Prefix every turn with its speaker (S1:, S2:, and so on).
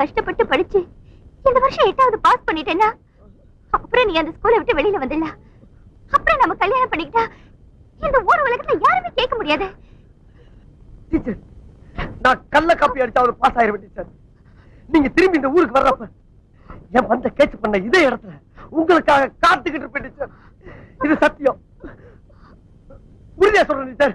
S1: கஷ்டப்பட்டு படிச்சு இந்த வருஷம் எட்டாவது பாஸ் பண்ணிட்டேன்னா அப்புறம் நீ அந்த ஸ்கூலை விட்டு வெளியில வந்துடல? அப்புறம் நம்ம கல்யாணம் பண்ணிக்கிட்டா இந்த ஊர் உலகத்துல யாருமே கேட்க முடியாது.
S2: டீச்சர் நான் கள்ள காப்பி அடிச்சு பாஸ் ஆயிருவேன் டீச்சர் நீங்க திரும்பி இந்த ஊருக்கு வர்றப்ப என் வந்த கேட்ச் பண்ண இதே இடத்துல உங்களுக்காக காத்துக்கிட்டு இருப்பேன் டீச்சர் இது சத்தியம். உறுதியா சொல்றேன் டீச்சர்